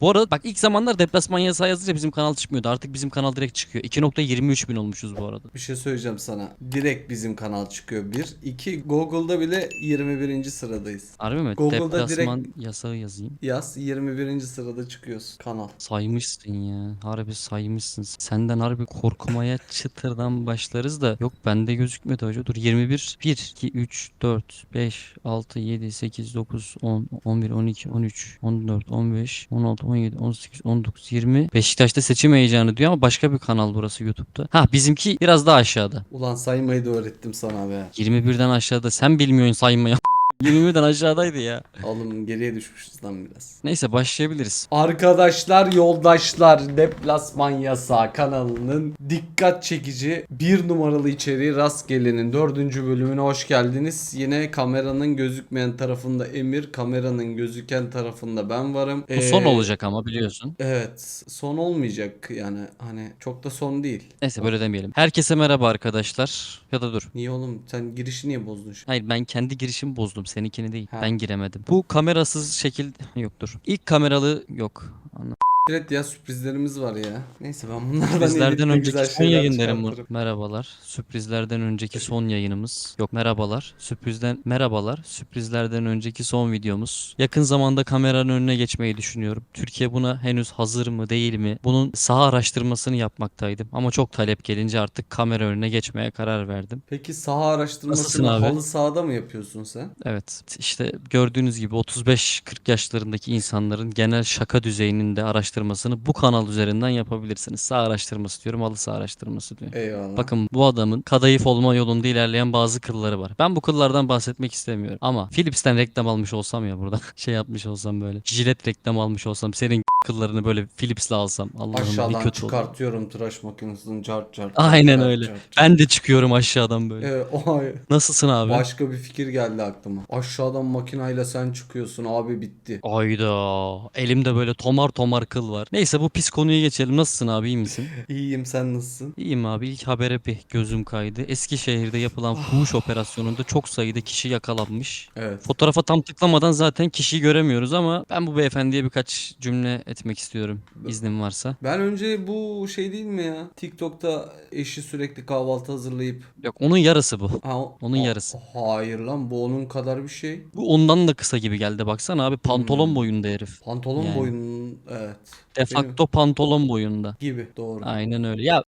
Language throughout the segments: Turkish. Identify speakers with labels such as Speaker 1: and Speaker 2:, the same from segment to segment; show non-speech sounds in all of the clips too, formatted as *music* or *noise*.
Speaker 1: Bu arada bak ilk zamanlar deplasman yasağı yazınca bizim kanal çıkmıyordu. Artık bizim kanal direkt çıkıyor. 2.23 bin olmuşuz bu arada.
Speaker 2: Bir şey söyleyeceğim sana. Direkt bizim kanal çıkıyor bir. iki Google'da bile 21. sıradayız.
Speaker 1: Harbi mi? Google'da deplasman direkt... yasağı yazayım.
Speaker 2: Yaz 21. sırada çıkıyoruz kanal.
Speaker 1: Saymışsın ya. Harbi saymışsın. Senden harbi korkmaya çıtırdan başlarız da. Yok bende gözükmedi hoca. Dur 21, 1, 2, 3, 4, 5, 6, 7, 8, 9, 10, 11, 12, 13, 14, 15, 16, 17, 18, 19, 20. Beşiktaş'ta seçim heyecanı diyor ama başka bir kanal burası YouTube'da. Ha bizimki biraz daha aşağıda.
Speaker 2: Ulan saymayı da öğrettim sana be.
Speaker 1: 21'den aşağıda sen bilmiyorsun saymayı. 20'den aşağıdaydı ya.
Speaker 2: Oğlum geriye düşmüşüz lan biraz.
Speaker 1: Neyse başlayabiliriz.
Speaker 2: Arkadaşlar, yoldaşlar, Deplasman Yasa kanalının dikkat çekici bir numaralı içeriği Rastgele'nin dördüncü bölümüne hoş geldiniz. Yine kameranın gözükmeyen tarafında Emir, kameranın gözüken tarafında ben varım.
Speaker 1: Bu son ee, olacak ama biliyorsun.
Speaker 2: Evet, son olmayacak yani hani çok da son değil.
Speaker 1: Neyse böyle demeyelim. Herkese merhaba arkadaşlar. Ya da dur.
Speaker 2: Niye oğlum sen girişi niye bozdun şimdi?
Speaker 1: Hayır ben kendi girişimi bozdum soruyorum. Seninkini değil. Ha. Ben giremedim. Bu kamerasız şekil yoktur. İlk kameralı yok.
Speaker 2: Anladım. Evet ya sürprizlerimiz var ya. Neyse ben bunlardan Sürprizlerden önceki son
Speaker 1: yayınlarım var. Merhabalar. Sürprizlerden önceki son yayınımız. Yok merhabalar. Sürprizden merhabalar. Sürprizlerden önceki son videomuz. Yakın zamanda kameranın önüne geçmeyi düşünüyorum. Türkiye buna henüz hazır mı değil mi? Bunun saha araştırmasını yapmaktaydım. Ama çok talep gelince artık kamera önüne geçmeye karar verdim.
Speaker 2: Peki saha araştırmasını abi? halı sahada mı yapıyorsun sen?
Speaker 1: Evet. İşte gördüğünüz gibi 35-40 yaşlarındaki insanların genel şaka düzeyinin de araştırmasını araştırmasını bu kanal üzerinden yapabilirsiniz. Sağ araştırması diyorum, halı sağ araştırması diyor. Eyvallah. Bakın bu adamın kadayıf olma yolunda ilerleyen bazı kılları var. Ben bu kıllardan bahsetmek istemiyorum ama Philips'ten reklam almış olsam ya burada *laughs* şey yapmış olsam böyle jilet reklam almış olsam senin kıllarını böyle Philips'le alsam. Allah'ım ne Aşağıdan kötü olur.
Speaker 2: çıkartıyorum tıraş makinesini cart cart.
Speaker 1: Aynen cart, öyle. cart, cart. Ben de çıkıyorum aşağıdan böyle. Ee, ay. Nasılsın abi?
Speaker 2: başka bir fikir geldi aklıma. Aşağıdan makinayla sen çıkıyorsun abi bitti.
Speaker 1: Ayda. Elimde böyle tomar tomar kıl var. Neyse bu pis konuya geçelim. Nasılsın abi iyi misin?
Speaker 2: *laughs* İyiyim sen nasılsın?
Speaker 1: İyiyim abi. İlk habere bir gözüm kaydı. Eskişehir'de yapılan ah. fuhuş operasyonunda çok sayıda kişi yakalanmış. Evet. Fotoğrafa tam tıklamadan zaten kişiyi göremiyoruz ama ben bu beyefendiye birkaç cümle etmek istiyorum. İznim varsa.
Speaker 2: Ben önce bu şey değil mi ya? TikTok'ta eşi sürekli kahvaltı hazırlayıp.
Speaker 1: Yok onun yarısı bu. Ha, onun ha, yarısı.
Speaker 2: Hayır lan bu onun kadar bir şey.
Speaker 1: Bu ondan da kısa gibi geldi baksana abi pantolon hmm. boyunda herif.
Speaker 2: Pantolon yani. boyunun evet.
Speaker 1: De facto pantolon boyunda. Gibi doğru. Aynen öyle. Ya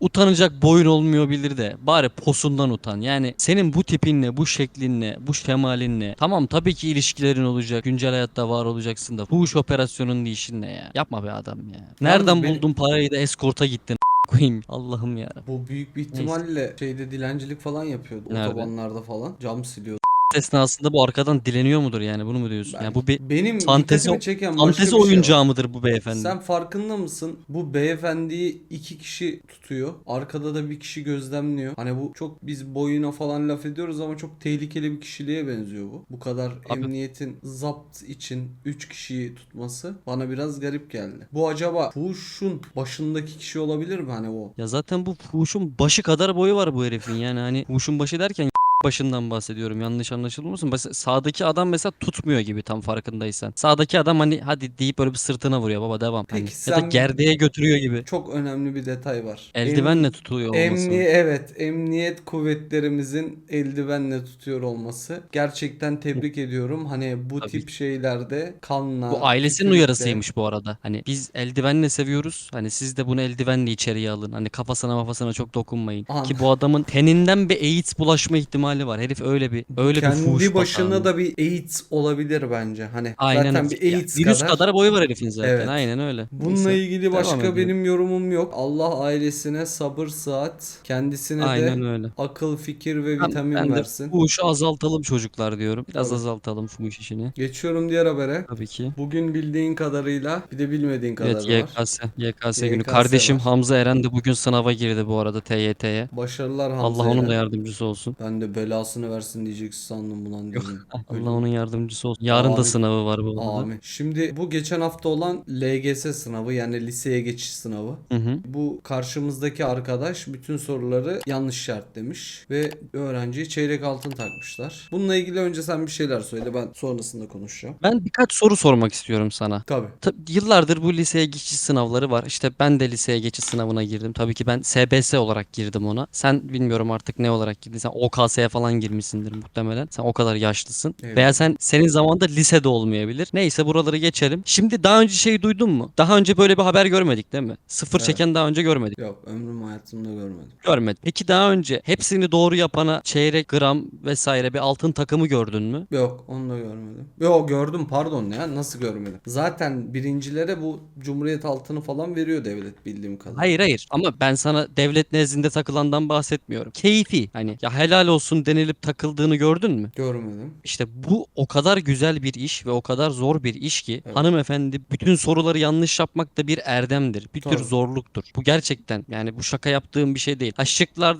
Speaker 1: utanacak boyun olmuyor bilir de bari posundan utan. Yani senin bu tipinle, bu şeklinle, bu şemalinle tamam tabii ki ilişkilerin olacak, güncel hayatta var olacaksın da bu iş operasyonun işin ne ya? Yapma be adam ya. Nereden benim... buldun parayı da eskorta gittin? koyayım. Allah'ım ya.
Speaker 2: Bu büyük bir ihtimalle Neyse. şeyde dilencilik falan yapıyordu. Nerede? Otobanlarda falan cam siliyordu
Speaker 1: esnasında bu arkadan dileniyor mudur yani bunu mu diyorsun? Ben, yani bu bir benim fantezi, çeken fantezi şey oyuncağı var. mıdır bu beyefendi? Sen
Speaker 2: farkında mısın? Bu beyefendiyi iki kişi tutuyor. Arkada da bir kişi gözlemliyor. Hani bu çok biz boyuna falan laf ediyoruz ama çok tehlikeli bir kişiliğe benziyor bu. Bu kadar Abi. emniyetin zapt için 3 kişiyi tutması bana biraz garip geldi. Bu acaba Fuş'un başındaki kişi olabilir mi hani o?
Speaker 1: Ya zaten bu Fuş'un başı kadar boyu var bu herifin yani hani Fuş'un başı derken başından bahsediyorum yanlış anlaşılmasın. Sağdaki adam mesela tutmuyor gibi tam farkındaysan. Sağdaki adam hani hadi deyip böyle bir sırtına vuruyor baba devam. Peki hani. sen... Ya da gerdeğe götürüyor gibi.
Speaker 2: Çok önemli bir detay var.
Speaker 1: Eldivenle em... tutuyor olması. Emni...
Speaker 2: Evet emniyet kuvvetlerimizin eldivenle tutuyor olması. Gerçekten tebrik ediyorum. Hani bu Tabii. tip şeylerde kanla. Bu
Speaker 1: ailesinin uyarısıymış bu arada. Hani biz eldivenle seviyoruz. Hani siz de bunu eldivenle içeriye alın. Hani kafasına mafasına çok dokunmayın. An. Ki bu adamın teninden bir AIDS bulaşma ihtimali ihtimali var. Herif öyle bir öyle Kendi bir fuhuş
Speaker 2: başına da bir AIDS olabilir bence. Hani Aynen. zaten bir AIDS ya,
Speaker 1: virüs kadar. kadar boyu var herifin zaten. Evet. Aynen öyle.
Speaker 2: Bununla Neyse. ilgili başka benim yorumum yok. Allah ailesine sabır saat, kendisine Aynen de öyle. akıl, fikir ve ben, vitamin ben, versin. De
Speaker 1: fuhuşu azaltalım çocuklar diyorum. Biraz Tabii. azaltalım fuhuş işini.
Speaker 2: Geçiyorum diğer habere. Tabii ki. Bugün bildiğin kadarıyla bir de bilmediğin kadarıyla evet,
Speaker 1: YKS. var. YKS, YKS günü. YKS Kardeşim var. Hamza Eren de bugün sınava girdi bu arada TYT'ye.
Speaker 2: Başarılar Hamza
Speaker 1: Allah onun da yardımcısı olsun.
Speaker 2: Ben de belasını versin diyeceksin sandım ulan.
Speaker 1: *laughs* Allah onun yardımcısı olsun. Yarın Amin. da sınavı var bu arada. Amin.
Speaker 2: Şimdi bu geçen hafta olan LGS sınavı yani liseye geçiş sınavı. Hı hı. Bu karşımızdaki arkadaş bütün soruları yanlış şart demiş ve öğrenciye çeyrek altın takmışlar. Bununla ilgili önce sen bir şeyler söyle ben sonrasında konuşacağım.
Speaker 1: Ben birkaç soru sormak istiyorum sana. Tabii. Ta- yıllardır bu liseye geçiş sınavları var. İşte ben de liseye geçiş sınavına girdim. Tabii ki ben SBS olarak girdim ona. Sen bilmiyorum artık ne olarak girdin. Sen OKS falan girmişsindir muhtemelen. Sen o kadar yaşlısın. Evet. Veya sen senin zamanda lisede olmayabilir. Neyse buraları geçelim. Şimdi daha önce şey duydun mu? Daha önce böyle bir haber görmedik değil mi? Sıfır evet. çeken daha önce görmedik.
Speaker 2: Yok ömrüm hayatımda görmedim.
Speaker 1: Görmedim. Peki daha önce hepsini doğru yapana çeyrek gram vesaire bir altın takımı gördün mü?
Speaker 2: Yok onu da görmedim. Yok gördüm pardon ya nasıl görmedim? Zaten birincilere bu cumhuriyet altını falan veriyor devlet bildiğim kadarıyla. Hayır
Speaker 1: hayır ama ben sana devlet nezdinde takılandan bahsetmiyorum. Keyfi hani ya helal olsun Horizon denilip takıldığını gördün mü? Görmedim. İşte bu o kadar güzel bir iş ve o kadar zor bir iş ki evet. hanımefendi bütün soruları yanlış yapmak da bir erdemdir. Bir Doğru. tür zorluktur. Bu gerçekten yani bu şaka yaptığım bir şey değil. Ha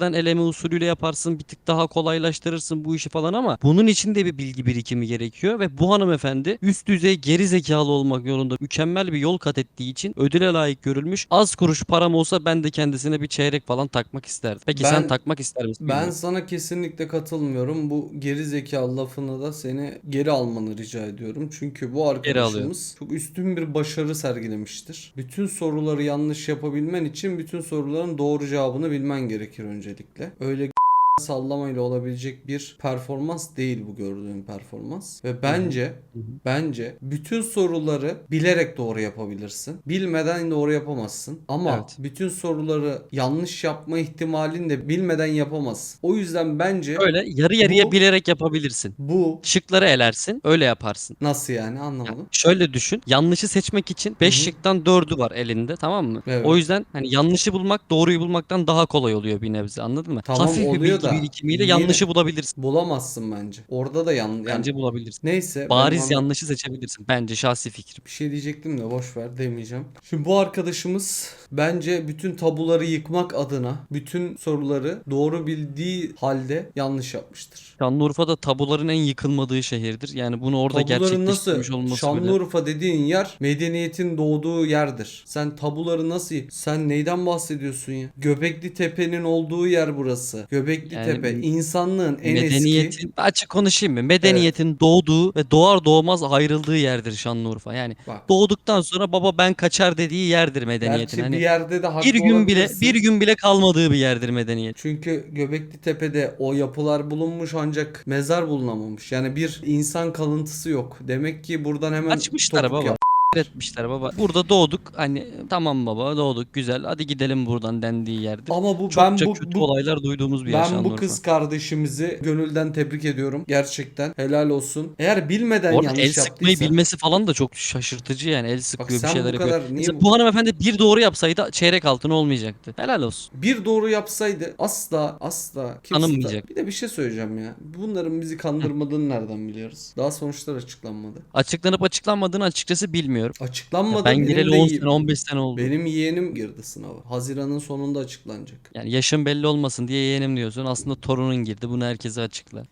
Speaker 1: eleme usulüyle yaparsın bir tık daha kolaylaştırırsın bu işi falan ama bunun için de bir bilgi birikimi gerekiyor ve bu hanımefendi üst düzey geri zekalı olmak yolunda mükemmel bir yol kat ettiği için ödüle layık görülmüş. Az kuruş param olsa ben de kendisine bir çeyrek falan takmak isterdim. Peki ben, sen takmak ister misin?
Speaker 2: Ben sana kesinlikle katılmıyorum. Bu geri zekalı lafına da seni geri almanı rica ediyorum. Çünkü bu arkadaşımız çok üstün bir başarı sergilemiştir. Bütün soruları yanlış yapabilmen için bütün soruların doğru cevabını bilmen gerekir öncelikle. Öyle sallamayla olabilecek bir performans değil bu gördüğüm performans. Ve bence hı hı. bence bütün soruları bilerek doğru yapabilirsin. Bilmeden doğru yapamazsın. Ama evet. bütün soruları yanlış yapma ihtimalin de bilmeden yapamazsın. O yüzden bence
Speaker 1: öyle yarı yarıya bu, bilerek yapabilirsin. Bu şıkları elersin, öyle yaparsın.
Speaker 2: Nasıl yani anlamadım. Yani
Speaker 1: şöyle düşün. Yanlışı seçmek için 5 şıktan 4'ü var elinde tamam mı? Evet. O yüzden hani yanlışı bulmak doğruyu bulmaktan daha kolay oluyor bir nebze anladın mı? Tamam Hafif oluyor bir bilgi da da birikimiyle yanlışı bulabilirsin.
Speaker 2: Bulamazsın bence. Orada da yan, yani
Speaker 1: Bence bulabilirsin. neyse. Bariz anla- yanlışı seçebilirsin. Bence şahsi fikrim. Bir
Speaker 2: şey diyecektim de boş ver demeyeceğim. Şimdi bu arkadaşımız bence bütün tabuları yıkmak adına bütün soruları doğru bildiği halde yanlış yapmıştır.
Speaker 1: Şanlıurfa'da tabuların en yıkılmadığı şehirdir. Yani bunu orada Tabuların gerçekleştirmiş nasıl? olması bile.
Speaker 2: Şanlıurfa dediğin yer medeniyetin doğduğu yerdir. Sen tabuları nasıl? Sen neyden bahsediyorsun ya? Göbekli Tepe'nin olduğu yer burası. Göbekli Hacettepe yani, insanlığın en medeniyetin, eski...
Speaker 1: Açık konuşayım mı? Medeniyetin evet. doğduğu ve doğar doğmaz ayrıldığı yerdir Şanlıurfa. Yani Bak. doğduktan sonra baba ben kaçar dediği yerdir medeniyetin. Gerçi hani bir yerde de bir gün bile bir gün bile kalmadığı bir yerdir medeniyet.
Speaker 2: Çünkü Göbekli Tepe'de o yapılar bulunmuş ancak mezar bulunamamış. Yani bir insan kalıntısı yok. Demek ki buradan hemen
Speaker 1: açmışlar baba. Yap- etmişler baba. Burada doğduk. Hani tamam baba doğduk güzel. Hadi gidelim buradan dendiği yerde. Ama bu Çokça ben bu, kötü bu olaylar duyduğumuz bir Ben
Speaker 2: bu kız kardeşimizi gönülden tebrik ediyorum. Gerçekten helal olsun. Eğer bilmeden Orada
Speaker 1: yanlış el sıkmayı bilmesi falan da çok şaşırtıcı yani. El Bak bir sen bu şeyler kadar yapıyor. niye bu- hanımefendi bir doğru yapsaydı çeyrek altın olmayacaktı. Helal olsun.
Speaker 2: Bir doğru yapsaydı asla asla kimse Tanınmayacak. Bir de bir şey söyleyeceğim ya. Bunların bizi kandırmadığını nereden biliyoruz? Daha sonuçlar açıklanmadı.
Speaker 1: Açıklanıp açıklanmadığını açıkçası bilmiyorum bilmiyorum. Açıklanmadı. Ya ben gireli 10 sene 15 sene oldu.
Speaker 2: Benim yeğenim girdi sınava. Haziran'ın sonunda açıklanacak.
Speaker 1: Yani yaşın belli olmasın diye yeğenim diyorsun. Aslında torunun girdi. Bunu herkese açıkla.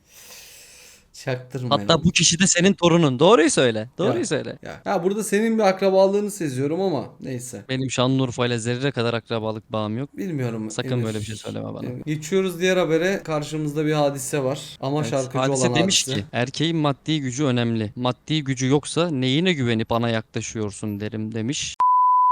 Speaker 1: Çaktırma. Hatta bu kişi de senin torunun. Doğruyu söyle. Doğruyu ya, söyle.
Speaker 2: Ya. ya burada senin bir akrabalığını seziyorum ama neyse.
Speaker 1: Benim Şanlıurfa ile zerre kadar akrabalık bağım yok. Bilmiyorum. Sakın Emir. böyle bir şey söyleme bana. Emir.
Speaker 2: Geçiyoruz diğer habere. Karşımızda bir hadise var. Ama evet, şarkıcı hadise olan demiş ki
Speaker 1: erkeğin maddi gücü önemli. Maddi gücü yoksa neyine güvenip bana yaklaşıyorsun derim demiş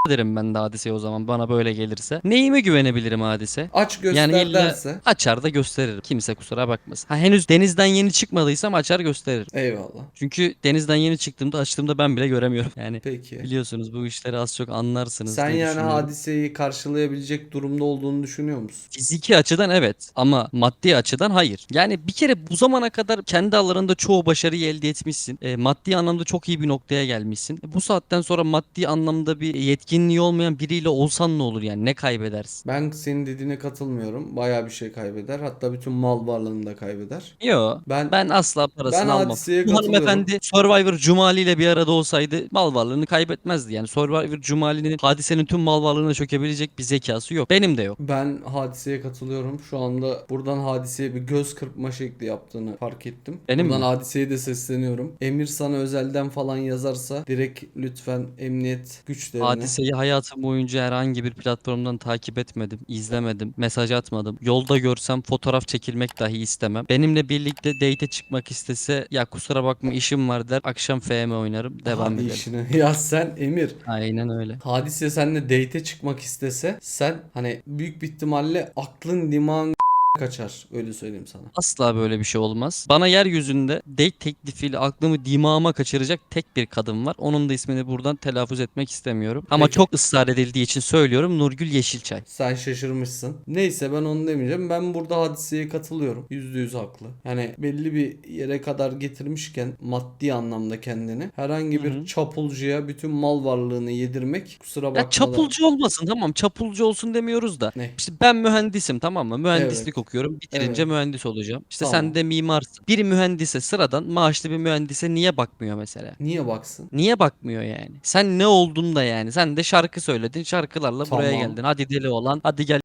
Speaker 1: derim ben de hadiseye o zaman bana böyle gelirse. Neyime güvenebilirim hadise?
Speaker 2: Aç göster yani illa
Speaker 1: Açar da gösteririm. Kimse kusura bakmasın. Ha henüz denizden yeni çıkmadıysam açar gösteririm. Eyvallah. Çünkü denizden yeni çıktığımda açtığımda ben bile göremiyorum. *laughs* Yani Peki. biliyorsunuz bu işleri az çok anlarsınız.
Speaker 2: Sen yani hadiseyi karşılayabilecek durumda olduğunu düşünüyor musun?
Speaker 1: Fiziki açıdan evet ama maddi açıdan hayır. Yani bir kere bu zamana kadar kendi alanında çoğu başarıyı elde etmişsin. E, maddi anlamda çok iyi bir noktaya gelmişsin. E, bu saatten sonra maddi anlamda bir yetki etkinliği olmayan biriyle olsan ne olur yani ne kaybedersin?
Speaker 2: Ben senin dediğine katılmıyorum. Bayağı bir şey kaybeder. Hatta bütün mal varlığını da kaybeder.
Speaker 1: Yo. Ben ben asla parasını ben almam. Ben hanımefendi Survivor Cumali ile bir arada olsaydı mal varlığını kaybetmezdi. Yani Survivor Cumali'nin hadisenin tüm mal varlığına çökebilecek bir zekası yok. Benim de yok.
Speaker 2: Ben hadiseye katılıyorum. Şu anda buradan hadiseye bir göz kırpma şekli yaptığını fark ettim. Benim buradan mi? hadiseye de sesleniyorum. Emir sana özelden falan yazarsa direkt lütfen emniyet güçlerine. Hadise
Speaker 1: Kimseyi hayatım boyunca herhangi bir platformdan takip etmedim, izlemedim, mesaj atmadım. Yolda görsem fotoğraf çekilmek dahi istemem. Benimle birlikte date çıkmak istese ya kusura bakma işim var der. Akşam FM oynarım. Devam Hadi edelim. işine.
Speaker 2: *laughs* ya sen Emir.
Speaker 1: Aynen öyle.
Speaker 2: Hadise seninle date çıkmak istese sen hani büyük bir ihtimalle aklın liman kaçar öyle söyleyeyim sana.
Speaker 1: Asla böyle bir şey olmaz. Bana yeryüzünde date teklifiyle aklımı dimağıma kaçıracak tek bir kadın var. Onun da ismini buradan telaffuz etmek istemiyorum. Ama Peki. çok ısrar edildiği için söylüyorum Nurgül Yeşilçay.
Speaker 2: Sen şaşırmışsın. Neyse ben onu demeyeceğim. Ben burada hadiseye katılıyorum. Yüzde yüz haklı. Yani belli bir yere kadar getirmişken maddi anlamda kendini herhangi bir Hı-hı. çapulcuya bütün mal varlığını yedirmek kusura bakma. Ya
Speaker 1: çapulcu olmasın tamam çapulcu olsun demiyoruz da. Ne? İşte ben mühendisim tamam mı? Mühendislik evet okuyorum. Bitirince Evet. mühendis olacağım. İşte Tamam. sen de mimarsın. Bir mühendise sıradan maaşlı bir mühendise niye bakmıyor mesela?
Speaker 2: Niye baksın?
Speaker 1: Niye bakmıyor yani? Sen ne oldun da yani? Sen de şarkı söyledin. Şarkılarla buraya geldin. Hadi deli olan. Hadi gel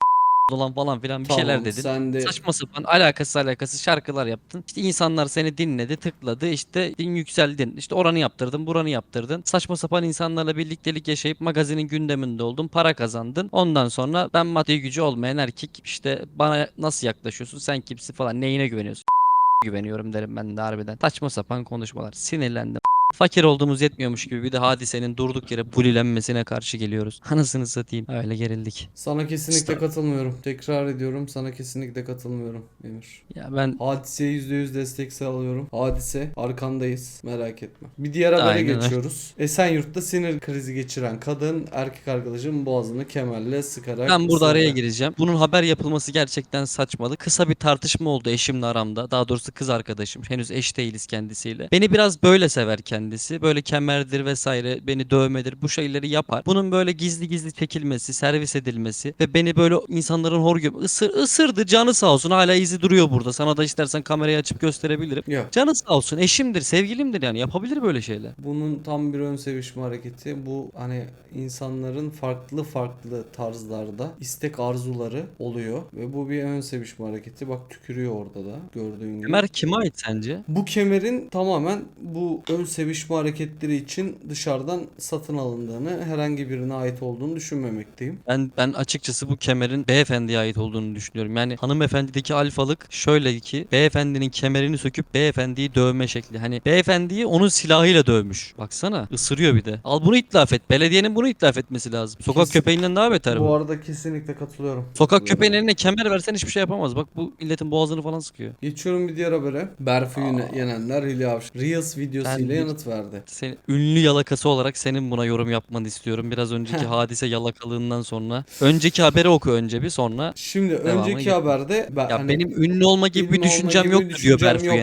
Speaker 1: olan falan filan bir şeyler dedin. Sen de... Saçma sapan alakası alakası şarkılar yaptın. İşte insanlar seni dinledi tıkladı işte din yükseldin. İşte oranı yaptırdın buranı yaptırdın. Saçma sapan insanlarla birliktelik yaşayıp magazinin gündeminde oldun. Para kazandın. Ondan sonra ben maddi gücü olmayan erkek işte bana nasıl yaklaşıyorsun sen kimsin falan neyine güveniyorsun? *laughs* güveniyorum derim ben de harbiden. Saçma sapan konuşmalar. Sinirlendim. Fakir olduğumuz yetmiyormuş gibi bir de hadisenin durduk yere bulilenmesine karşı geliyoruz. Anasını satayım. Öyle gerildik.
Speaker 2: Sana kesinlikle katılmıyorum. Tekrar ediyorum. Sana kesinlikle katılmıyorum Emir. Ya ben Hadiseye %100 destek sağlıyorum. Hadise arkandayız. Merak etme. Bir diğer habere Aynen öyle. geçiyoruz. Esenyurt'ta sinir krizi geçiren kadın erkek arkadaşım boğazını kemerle sıkarak... ben
Speaker 1: burada araya gireceğim. Bunun haber yapılması gerçekten saçmalı. Kısa bir tartışma oldu eşimle aramda. Daha doğrusu kız arkadaşım. Henüz eş değiliz kendisiyle. Beni biraz böyle sever kendisi kendisi. Böyle kemerdir vesaire beni dövmedir bu şeyleri yapar. Bunun böyle gizli gizli çekilmesi, servis edilmesi ve beni böyle insanların hor gibi ısır, ısırdı canı sağ olsun hala izi duruyor burada. Sana da istersen kamerayı açıp gösterebilirim. Yok. Canı sağ olsun eşimdir, sevgilimdir yani yapabilir böyle şeyler.
Speaker 2: Bunun tam bir ön sevişme hareketi. Bu hani insanların farklı farklı tarzlarda istek arzuları oluyor ve bu bir ön sevişme hareketi. Bak tükürüyor orada da gördüğün gibi. Kemer
Speaker 1: kime ait sence?
Speaker 2: Bu kemerin tamamen bu ön sevişme Derviş hareketleri için dışarıdan satın alındığını, herhangi birine ait olduğunu düşünmemekteyim.
Speaker 1: Ben ben açıkçası bu kemerin beyefendiye ait olduğunu düşünüyorum. Yani hanımefendideki alfalık şöyle ki beyefendinin kemerini söküp beyefendiyi dövme şekli. Hani beyefendiyi onun silahıyla dövmüş. Baksana ısırıyor bir de. Al bunu itlaf et. Belediyenin bunu itlaf etmesi lazım. Sokak Kesin. köpeğinden daha beter bu. Bu
Speaker 2: arada kesinlikle katılıyorum.
Speaker 1: Sokak köpeğinin eline kemer versen hiçbir şey yapamaz. Bak bu milletin boğazını falan sıkıyor.
Speaker 2: Geçiyorum bir diğer habere. Berfu Aa. yenenler Hülya Avşar. Reels videosuyla ile yanıt yanıt verdi.
Speaker 1: Senin ünlü yalakası olarak senin buna yorum yapmanı istiyorum. Biraz önceki *laughs* hadise yalakalığından sonra. Önceki haberi oku önce bir sonra.
Speaker 2: Şimdi önceki gel. haberde
Speaker 1: ben, ya hani, benim ünlü olma gibi ünlü bir düşüncem gibi yok diyor düşüncem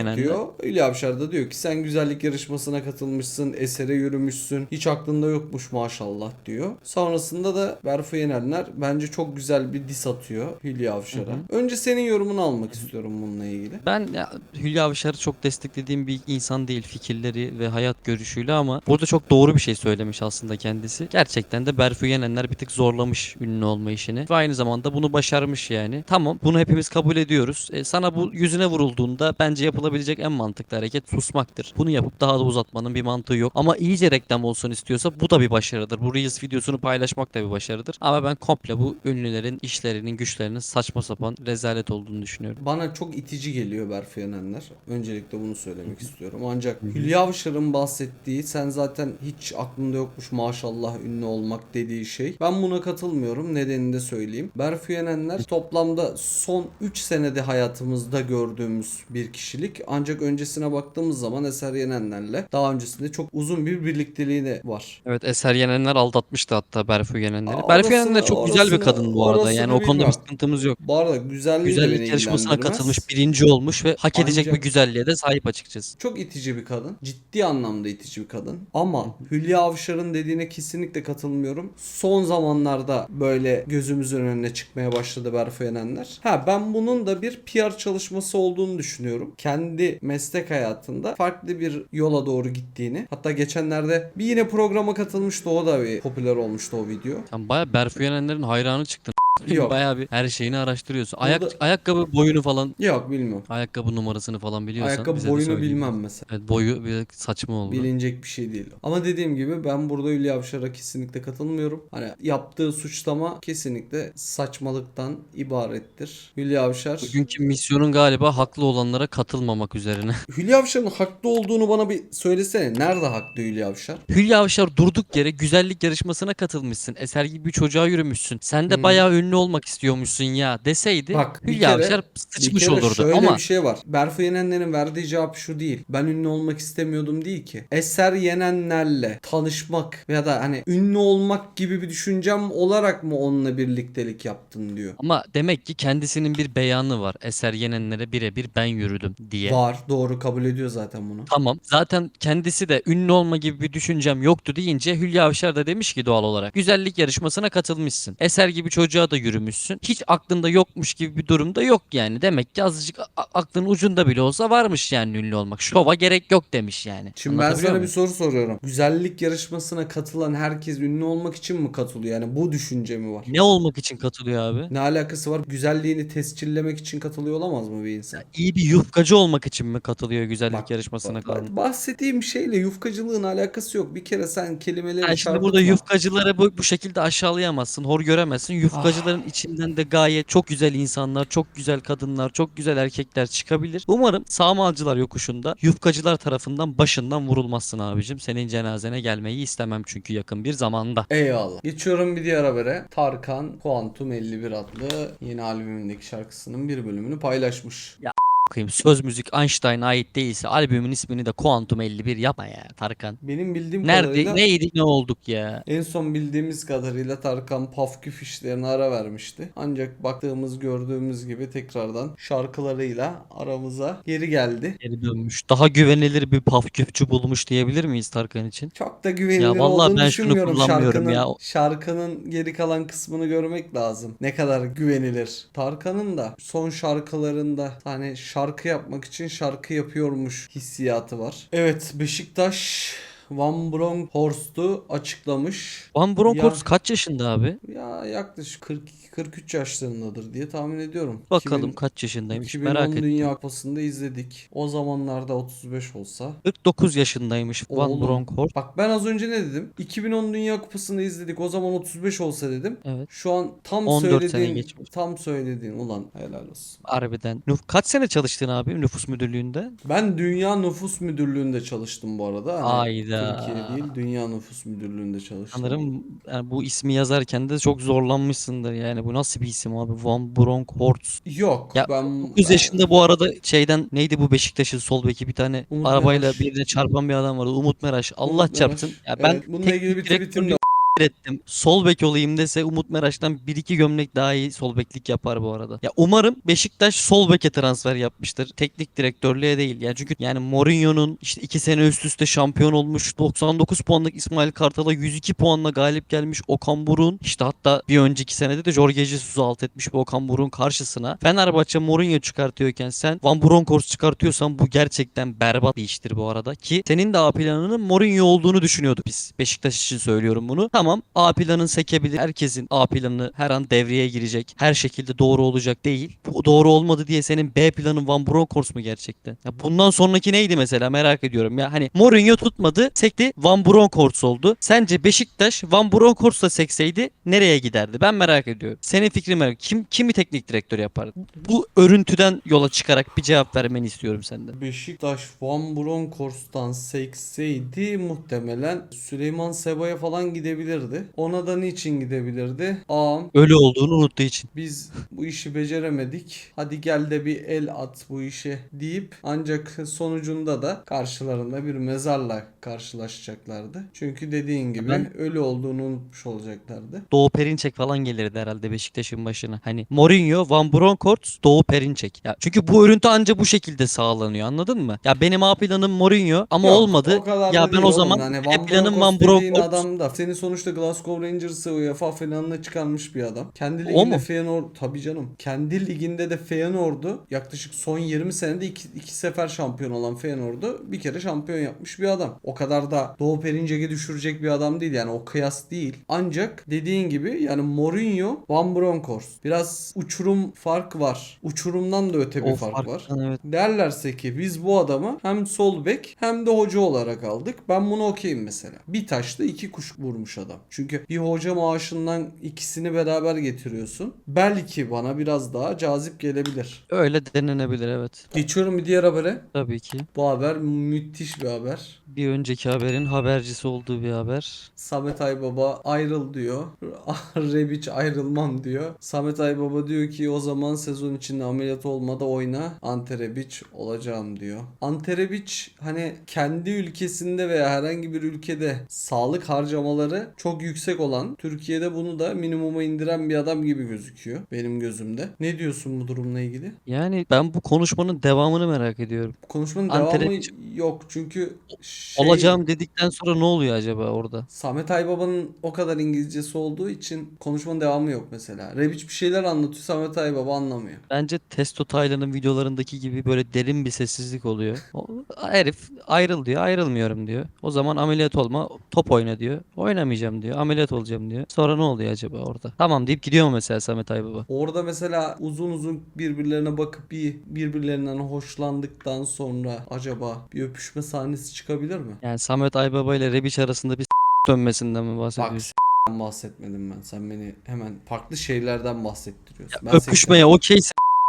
Speaker 2: Berfu yok Hülya Avşar da diyor ki sen güzellik yarışmasına katılmışsın, esere yürümüşsün. Hiç aklında yokmuş maşallah diyor. Sonrasında da Berfu Yenerler bence çok güzel bir dis atıyor Hülya Avşar'a. Önce senin yorumunu almak istiyorum bununla ilgili.
Speaker 1: Ben ya, Hülya Avşar'ı çok desteklediğim bir insan değil. Fikirleri ve hayat hayat görüşüyle ama burada çok doğru bir şey söylemiş aslında kendisi. Gerçekten de Berfu Yenenler bir tık zorlamış ünlü olma işini ve aynı zamanda bunu başarmış yani. Tamam bunu hepimiz kabul ediyoruz. E, sana bu yüzüne vurulduğunda bence yapılabilecek en mantıklı hareket susmaktır. Bunu yapıp daha da uzatmanın bir mantığı yok. Ama iyice reklam olsun istiyorsa bu da bir başarıdır. Bu Reels videosunu paylaşmak da bir başarıdır. Ama ben komple bu ünlülerin işlerinin güçlerinin saçma sapan rezalet olduğunu düşünüyorum.
Speaker 2: Bana çok itici geliyor Berfu Yenenler. Öncelikle bunu söylemek istiyorum. Ancak Hülya Avşar'ın bahsettiği sen zaten hiç aklında yokmuş maşallah ünlü olmak dediği şey. Ben buna katılmıyorum. Nedenini de söyleyeyim. Berfüyenenler toplamda son 3 senede hayatımızda gördüğümüz bir kişilik. Ancak öncesine baktığımız zaman Eser Yenenlerle daha öncesinde çok uzun bir birlikteliği de var.
Speaker 1: Evet Eser Yenenler aldatmıştı hatta Berfüyenenleri. Berfüyenenler çok orasını, güzel bir kadın bu arada. Yani o konuda bir sıkıntımız yok.
Speaker 2: Bu arada güzelliği güzellik
Speaker 1: yarışmasına katılmış, birinci olmuş ve hak Ancak, bir güzelliğe de sahip açıkçası.
Speaker 2: Çok itici bir kadın. Ciddi anlamda anlamda itici bir kadın. Ama Hülya Avşar'ın dediğine kesinlikle katılmıyorum. Son zamanlarda böyle gözümüzün önüne çıkmaya başladı Berfu Yenenler. Ha ben bunun da bir PR çalışması olduğunu düşünüyorum. Kendi meslek hayatında farklı bir yola doğru gittiğini. Hatta geçenlerde bir yine programa katılmıştı o da bir popüler olmuştu o video.
Speaker 1: Sen baya Berfu Yenenler'in hayranı çıktın. Yok. Bayağı bir her şeyini araştırıyorsun. Ayak Burada... ayakkabı boyunu falan.
Speaker 2: Yok bilmiyorum.
Speaker 1: Ayakkabı numarasını falan biliyorsan. Ayakkabı
Speaker 2: boyunu bilmem mesela.
Speaker 1: Evet boyu bir saçma oldu.
Speaker 2: Bilinecek bir şey değil. Ama dediğim gibi ben burada Hülya Avşar'a kesinlikle katılmıyorum. Hani yaptığı suçlama kesinlikle saçmalıktan ibarettir. Hülya Avşar.
Speaker 1: Bugünkü misyonun galiba haklı olanlara katılmamak üzerine.
Speaker 2: *laughs* Hülya Avşar'ın haklı olduğunu bana bir söylesene. Nerede haklı Hülya Avşar?
Speaker 1: Hülya Avşar durduk yere güzellik yarışmasına katılmışsın. Eser gibi bir çocuğa yürümüşsün. Sen de hmm. bayağı ünlü ünlü olmak istiyormuşsun ya deseydi Bak, bir Hülya kere- Avşar sıçmış bir kere olurdu. şöyle Ama bir
Speaker 2: şey var. Berfu Yenenler'in verdiği cevap şu değil. Ben ünlü olmak istemiyordum değil ki. Eser Yenenler'le tanışmak ya da hani ünlü olmak gibi bir düşüncem olarak mı onunla birliktelik yaptın diyor.
Speaker 1: ama demek ki kendisinin bir beyanı var. Eser Yenenlere birebir ben yürüdüm diye. Var.
Speaker 2: Doğru kabul ediyor zaten bunu.
Speaker 1: Tamam. Zaten kendisi de ünlü olma gibi bir düşüncem yoktu deyince Hülya Avşar da demiş ki doğal olarak güzellik yarışmasına katılmışsın. Eser gibi çocuğa da yürümüşsün. Hiç aklında yokmuş gibi bir durumda yok yani. Demek ki azıcık aklın ucunda bile olsa varmış yani ünlü olmak. Şova gerek yok demiş yani.
Speaker 2: Şimdi ben sana muyum? bir soru soruyorum. Güzellik yarışmasına katılan herkes ünlü olmak için mi katılıyor? Yani bu düşünce mi var? Ne
Speaker 1: olmak için katılıyor abi?
Speaker 2: Ne alakası var? Güzelliğini tescillemek için katılıyor olamaz mı bir insan? Ya
Speaker 1: iyi bir yufkacı olmak için mi katılıyor güzellik bak, yarışmasına? Bak,
Speaker 2: bak, bahsettiğim şeyle yufkacılığın alakası yok. Bir kere sen kelimeleri yani
Speaker 1: şimdi burada yufkacılara bu, bu şekilde aşağılayamazsın. Hor göremezsin. Yufkacılar Bunların içinden de gayet çok güzel insanlar, çok güzel kadınlar, çok güzel erkekler çıkabilir. Umarım sağmalcılar yokuşunda yufkacılar tarafından başından vurulmazsın abicim. Senin cenazene gelmeyi istemem çünkü yakın bir zamanda.
Speaker 2: Eyvallah. Geçiyorum bir diğer habere. Tarkan Kuantum 51 adlı yeni albümündeki şarkısının bir bölümünü paylaşmış.
Speaker 1: Ya koyayım söz müzik Einstein'a ait değilse albümün ismini de Kuantum 51 yapma ya Tarkan.
Speaker 2: Benim bildiğim
Speaker 1: Nerede, kadarıyla neydi ne olduk ya?
Speaker 2: En son bildiğimiz kadarıyla Tarkan pafküf işlerine ara vermişti. Ancak baktığımız gördüğümüz gibi tekrardan şarkılarıyla aramıza geri geldi.
Speaker 1: Geri dönmüş. Daha güvenilir bir pafküfçü bulmuş diyebilir miyiz Tarkan için?
Speaker 2: Çok da güvenilir ya vallahi olduğunu ben düşünmüyorum şunu şarkının. Ya. Şarkının geri kalan kısmını görmek lazım. Ne kadar güvenilir. Tarkan'ın da son şarkılarında hani şarkı şarkı yapmak için şarkı yapıyormuş hissiyatı var. Evet Beşiktaş Van Bronckhorst'u açıklamış.
Speaker 1: Van Bronckhorst Ya- kaç yaşında abi?
Speaker 2: Ya yaklaşık 42-43 yaşlarındadır diye tahmin ediyorum.
Speaker 1: Bakalım 2000 kaç yaşındaymış 2010 merak ettim. Dünya
Speaker 2: Kupası'nda izledik. O zamanlarda 35 olsa.
Speaker 1: 49 yaşındaymış Van Oğlum. Bronckhorst.
Speaker 2: Bak ben az önce ne dedim? 2010 Dünya Kupası'nda izledik. O zaman 35 olsa dedim. Evet. Şu an tam 14 söylediğin geçmiş. tam söylediğin ulan helal olsun.
Speaker 1: Harbiden. Nüf- kaç sene çalıştın abi nüfus müdürlüğünde?
Speaker 2: Ben Dünya Nüfus Müdürlüğü'nde çalıştım bu arada. Hani Ayda. Türkiye değil Dünya Nüfus Müdürlüğü'nde çalıştım.
Speaker 1: Sanırım yani bu ismi yazarken de çok zorlanmışsındır yani. Bu nasıl bir isim abi? Van Bronckhorst.
Speaker 2: Yok ya, ben...
Speaker 1: 9 yaşında bu arada şeyden neydi bu Beşiktaş'ın sol beki bir tane Umut arabayla Meraş. birine çarpan bir adam vardı. Umut Meraş. Allah Umut çarpsın. Meraş. Ya ben evet, bununla ilgili bir tweetim de ettim. Sol bek olayım dese Umut Meraş'tan 1-2 gömlek daha iyi sol beklik yapar bu arada. Ya umarım Beşiktaş sol beke transfer yapmıştır. Teknik direktörlüğe değil. Yani çünkü yani Mourinho'nun işte 2 sene üst üste şampiyon olmuş 99 puanlık İsmail Kartal'a 102 puanla galip gelmiş Okan Burun işte hatta bir önceki senede de Jorge Jesus'u alt etmiş bu Okan Burun karşısına. Fenerbahçe Mourinho çıkartıyorken sen Van Bronckhorst çıkartıyorsan bu gerçekten berbat bir iştir bu arada ki senin de A planının Mourinho olduğunu düşünüyorduk biz. Beşiktaş için söylüyorum bunu. Tamam Tamam A planın sekebilir. Herkesin A planı her an devreye girecek. Her şekilde doğru olacak değil. Bu doğru olmadı diye senin B planın Van Bronckhorst mu gerçekten? Ya bundan sonraki neydi mesela merak ediyorum. Ya hani Mourinho tutmadı. Sekti Van Bronckhorst oldu. Sence Beşiktaş Van Bronckhorst'la sekseydi nereye giderdi? Ben merak ediyorum. Senin fikrin merak. Kim kimi teknik direktör yapardı? Bu örüntüden yola çıkarak bir cevap vermeni istiyorum senden.
Speaker 2: Beşiktaş Van Bronckhorst'tan sekseydi muhtemelen Süleyman Seba'ya falan gidebilir gidebilirdi. Ona da niçin gidebilirdi? Ağam.
Speaker 1: Öyle olduğunu unuttuğu için.
Speaker 2: Biz bu işi beceremedik. Hadi gel de bir el at bu işe deyip ancak sonucunda da karşılarında bir mezarla karşılaşacaklardı. Çünkü dediğin gibi ben... ölü olduğunu unutmuş olacaklardı.
Speaker 1: Doğu Perinçek falan gelirdi herhalde Beşiktaş'ın başına. Hani Mourinho, Van Bronckhorst, Doğu Perinçek. Ya çünkü bu örüntü ancak bu şekilde sağlanıyor anladın mı? Ya benim A planım Mourinho ama Yok, olmadı. Ya ben o zaman hani Van planım Van Bronckhorst. adam da
Speaker 2: seni sonuç sonuçta Glasgow Rangers'ı UEFA finaline çıkarmış bir adam. Kendi liginde Feyenoord tabii canım. Kendi liginde de Feyenoord'u yaklaşık son 20 senede iki, iki sefer şampiyon olan Feyenoord'u bir kere şampiyon yapmış bir adam. O kadar da Doğu Perincek'e düşürecek bir adam değil yani o kıyas değil. Ancak dediğin gibi yani Mourinho Van Bronckhorst. Biraz uçurum fark var. Uçurumdan da öte bir o fark, fark var. Evet. Derlerse ki biz bu adamı hem sol bek hem de hoca olarak aldık. Ben bunu okeyim mesela. Bir taşla iki kuş vurmuş adam adam. Çünkü bir hoca maaşından ikisini beraber getiriyorsun. Belki bana biraz daha cazip gelebilir.
Speaker 1: Öyle denenebilir evet.
Speaker 2: Geçiyorum bir diğer habere. Tabii ki. Bu haber müthiş bir haber.
Speaker 1: Bir önceki haberin habercisi olduğu bir haber.
Speaker 2: Samet Aybaba ayrıl diyor. *laughs* Ah, Rebiç ayrılmam diyor. Samet Aybaba diyor ki o zaman sezon içinde ameliyat olmada oyna. Ante Rebic olacağım diyor. Ante Rebic hani kendi ülkesinde veya herhangi bir ülkede sağlık harcamaları çok yüksek olan Türkiye'de bunu da minimuma indiren bir adam gibi gözüküyor benim gözümde. Ne diyorsun bu durumla ilgili?
Speaker 1: Yani ben bu konuşmanın devamını merak ediyorum.
Speaker 2: Bu konuşmanın Antalya... devamı yok çünkü
Speaker 1: şey... olacağım dedikten sonra ne oluyor acaba orada?
Speaker 2: Samet Aybaba'nın o kadar İngilizcesi olduğu için konuşmanın devamı yok mesela. Rebic bir şeyler anlatıyor Samet Aybaba anlamıyor.
Speaker 1: Bence Testo Taylan'ın videolarındaki gibi böyle derin bir sessizlik oluyor. O, herif ayrıl diyor ayrılmıyorum diyor. O zaman ameliyat olma top oyna diyor. Oynamayacağım olacağım diyor. Ameliyat olacağım diyor. Sonra ne oluyor acaba orada? Tamam deyip gidiyor mu mesela Samet Aybaba?
Speaker 2: Orada mesela uzun uzun birbirlerine bakıp bir birbirlerinden hoşlandıktan sonra acaba bir öpüşme sahnesi çıkabilir mi?
Speaker 1: Yani Samet Aybaba ile Rebiç arasında bir s- dönmesinden mi bahsediyorsun?
Speaker 2: Bak bahsetmedim ben. Sen beni hemen farklı şeylerden bahsettiriyorsun.
Speaker 1: Ya, ben öpüşmeye sekten... okey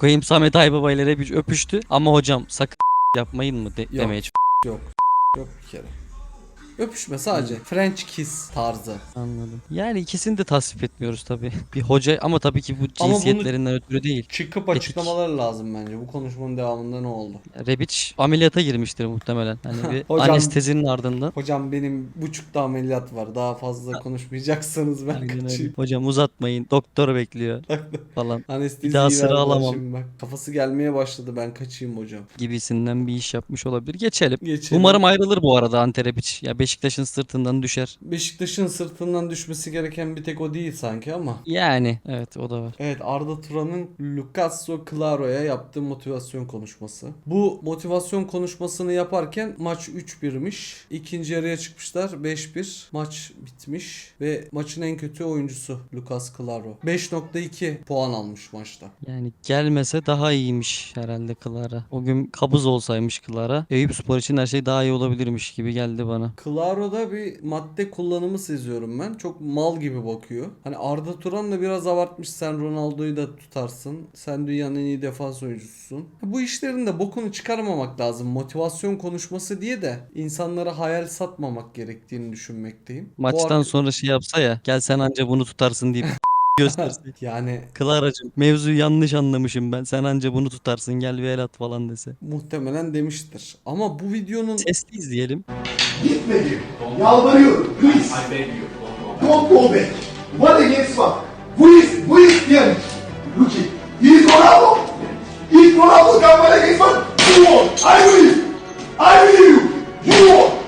Speaker 1: koyayım Samet Aybaba ile Rebiç öpüştü ama hocam sakın yapmayın mı de- yok, demeye
Speaker 2: Yok. Yok bir kere. Öpüşme sadece. French kiss tarzı.
Speaker 1: Anladım. Yani ikisini de tasvip etmiyoruz tabii. Bir hoca ama tabii ki bu cinsiyetlerinden ötürü değil.
Speaker 2: Çıkıp Etik. lazım bence. Bu konuşmanın devamında ne oldu?
Speaker 1: Rebic ameliyata girmiştir muhtemelen. Hani bir *laughs* Hocam- anestezinin ardından.
Speaker 2: Hocam benim buçukta ameliyat var. Daha fazla *laughs* konuşmayacaksanız ben Aynen
Speaker 1: öyle. kaçayım. Hocam uzatmayın. Doktor bekliyor *laughs* falan Anesteziyi Bir daha sıra alamam.
Speaker 2: bak. Kafası gelmeye başladı ben kaçayım hocam.
Speaker 1: gibisinden bir iş yapmış olabilir. Geçelim. Geçelim. Umarım ayrılır bu arada Ante Rebic. Ya Beşiktaş'ın sırtından düşer.
Speaker 2: Beşiktaş'ın sırtından düşmesi gereken bir tek o değil sanki ama.
Speaker 1: Yani evet o da var.
Speaker 2: Evet Arda Turan'ın Lucasio Claro'ya yaptığı motivasyon konuşması. Bu motivasyon konuşmasını yaparken maç 3-1'miş. İkinci yarıya çıkmışlar 5-1. Maç bitmiş ve maçın en kötü oyuncusu Lucas Claro. 5.2 puan almış maçta.
Speaker 1: Yani gelmese daha iyiymiş herhalde Clara. O gün kabuz olsaymış Clara. Eyüp Spor için her şey daha iyi olabilirmiş gibi geldi bana.
Speaker 2: Clara Laro'da bir madde kullanımı seziyorum ben. Çok mal gibi bakıyor. Hani Arda Turan da biraz abartmış. Sen Ronaldo'yu da tutarsın. Sen dünyanın en iyi defans oyuncususun. Bu işlerin de bokunu çıkarmamak lazım. Motivasyon konuşması diye de insanlara hayal satmamak gerektiğini düşünmekteyim.
Speaker 1: Maçtan Bu ara... sonra şey yapsa ya. Gel sen anca bunu tutarsın diye
Speaker 2: göstersek. *laughs* Yani
Speaker 1: Clara'cığım mevzuyu yanlış anlamışım ben. Sen anca bunu tutarsın gel bir el at falan dese.
Speaker 2: muhtemelen demiştir. Ama bu videonun
Speaker 1: Sesli izleyelim. Gitmedim. Yalvarıyorum. Please. I beg you. Don't go back. Don't go back. What against what? Who is, who is here? Look He is Ronaldo.
Speaker 2: He is Ronaldo. Come on against what? Who won? I believe. I believe you. Who won?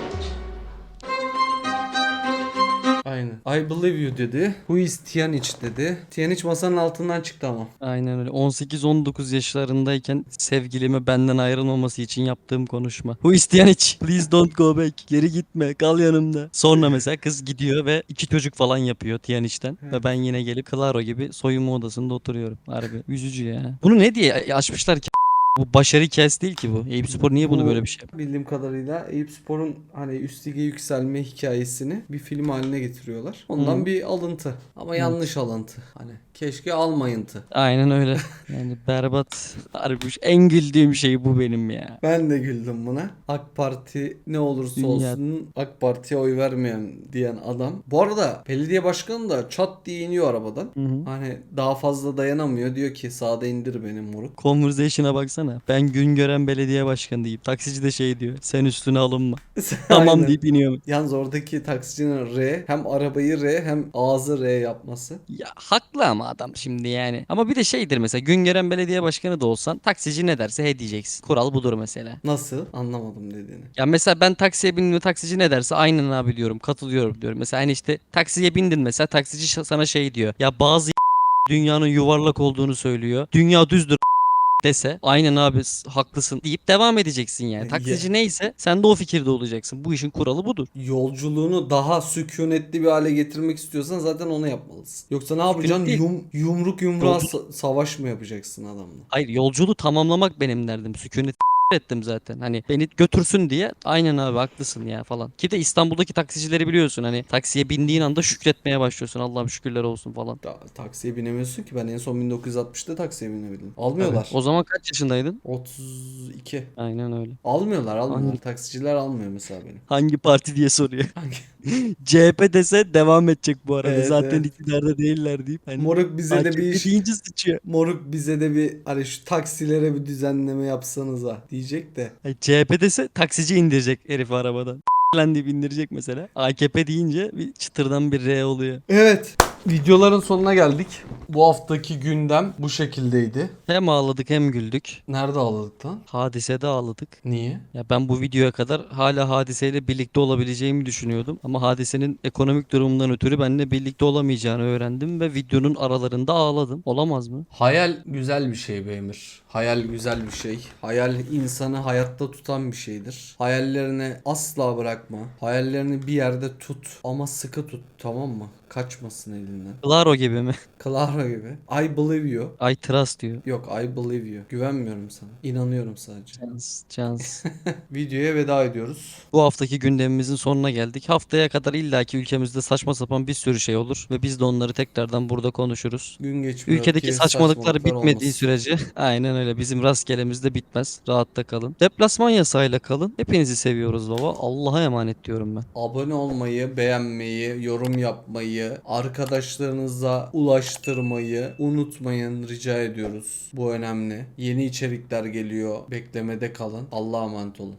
Speaker 2: Aynen. I believe you dedi. Who is Tianic dedi. Tianic masanın altından çıktı ama.
Speaker 1: Aynen öyle. 18-19 yaşlarındayken sevgilimi benden ayrılmaması için yaptığım konuşma. Who is Tianic? Please don't go back. Geri gitme. Kal yanımda. Sonra mesela kız gidiyor ve iki çocuk falan yapıyor Tianic'ten. ve ben yine gelip Claro gibi soyunma odasında oturuyorum. Harbi. Üzücü ya. Bunu ne diye açmışlar ki? Bu başarı kes değil ki bu. Eyüp Spor niye bunu böyle bir şey yapıyor?
Speaker 2: Bildiğim kadarıyla Eyüp Spor'un hani üst lige yükselme hikayesini bir film haline getiriyorlar. Ondan Hı. bir alıntı. Ama yanlış alıntı. Hani keşke almayıntı.
Speaker 1: Aynen öyle. *laughs* Yani berbat. Harbi en güldüğüm şey bu benim ya.
Speaker 2: Ben de güldüm buna. AK Parti ne olursa olsun AK Parti'ye oy vermeyen diyen adam. Bu arada belediye başkanı da çat diye iniyor arabadan. Hı Hani daha fazla dayanamıyor. Diyor ki sağda indir beni moruk.
Speaker 1: Conversation'a baksana baksana. Ben gün gören belediye başkanı deyip taksici de şey diyor. Sen üstüne alınma. *laughs* tamam Aynen. deyip iniyor.
Speaker 2: Yalnız oradaki taksicinin R hem arabayı R hem ağzı R yapması.
Speaker 1: Ya haklı ama adam şimdi yani. Ama bir de şeydir mesela gün gören belediye başkanı da olsan taksici ne derse he diyeceksin. Kural budur mesela.
Speaker 2: Nasıl? Anlamadım dediğini.
Speaker 1: Ya mesela ben taksiye bindim ve taksici ne derse aynen abi diyorum katılıyorum diyorum. Mesela hani işte taksiye bindin mesela taksici sana şey diyor. Ya bazı dünyanın yuvarlak olduğunu söylüyor. Dünya düzdür dese aynen abi haklısın deyip devam edeceksin yani. E, Taksici yeah. neyse sen de o fikirde olacaksın. Bu işin kuralı budur.
Speaker 2: Yolculuğunu daha sükunetli bir hale getirmek istiyorsan zaten onu yapmalısın. Yoksa ne yapacaksın? Yum, yumruk yumruğa Yolcu... sa- savaş mı yapacaksın adamla?
Speaker 1: Hayır yolculuğu tamamlamak benim derdim. Sükunet ettim zaten. Hani beni götürsün diye aynen abi haklısın ya falan. Ki de İstanbul'daki taksicileri biliyorsun hani taksiye bindiğin anda şükretmeye başlıyorsun. Allah'ım şükürler olsun falan.
Speaker 2: Ta- taksiye binemiyorsun ki ben en son 1960'ta taksiye binebildim. Almıyorlar. Evet.
Speaker 1: O zaman kaç yaşındaydın?
Speaker 2: 32. Aynen öyle. Almıyorlar almıyorlar. Hangi? Taksiciler almıyor mesela beni.
Speaker 1: Hangi parti diye soruyor. *laughs* Hangi? *laughs* CHP dese devam edecek bu arada. Evet, zaten evet. iktidarda değiller deyip.
Speaker 2: Hani Moruk bize de bir iş. Moruk bize de bir hani şu taksilere bir düzenleme yapsanıza Diye diyecek de.
Speaker 1: Ay, e, taksici indirecek herifi arabadan. *laughs* Lan diye indirecek mesela. AKP deyince bir çıtırdan bir R oluyor.
Speaker 2: Evet. Videoların sonuna geldik. Bu haftaki gündem bu şekildeydi.
Speaker 1: Hem ağladık hem güldük.
Speaker 2: Nerede ağladık lan?
Speaker 1: Hadisede ağladık. Niye? Ya ben bu videoya kadar hala hadiseyle birlikte olabileceğimi düşünüyordum. Ama hadisenin ekonomik durumundan ötürü benimle birlikte olamayacağını öğrendim ve videonun aralarında ağladım. Olamaz mı?
Speaker 2: Hayal güzel bir şey Beymir. Hayal güzel bir şey. Hayal insanı hayatta tutan bir şeydir. Hayallerini asla bırakma. Hayallerini bir yerde tut ama sıkı tut tamam mı? Kaçmasın elinden.
Speaker 1: Claro gibi mi?
Speaker 2: *laughs* Claro gibi. I believe you.
Speaker 1: I trust you.
Speaker 2: Yok I believe you. Güvenmiyorum sana. İnanıyorum sadece.
Speaker 1: Chance, chance.
Speaker 2: *laughs* Videoya veda ediyoruz.
Speaker 1: Bu haftaki gündemimizin sonuna geldik. Haftaya kadar illaki ülkemizde saçma sapan bir sürü şey olur ve biz de onları tekrardan burada konuşuruz. Gün geçmiyor Ülkedeki ki saçmalıklar, saçmalıklar bitmediği olmasın. sürece *laughs* aynen öyle bizim rastgelemiz de bitmez. Rahatta kalın. Deplasman yasayla kalın. Hepinizi seviyoruz baba. Allah'a emanet diyorum ben.
Speaker 2: Abone olmayı, beğenmeyi, yorum yapmayı, paylaşmayı, arkadaşlarınıza ulaştırmayı unutmayın rica ediyoruz. Bu önemli. Yeni içerikler geliyor. Beklemede kalın. Allah'a emanet olun.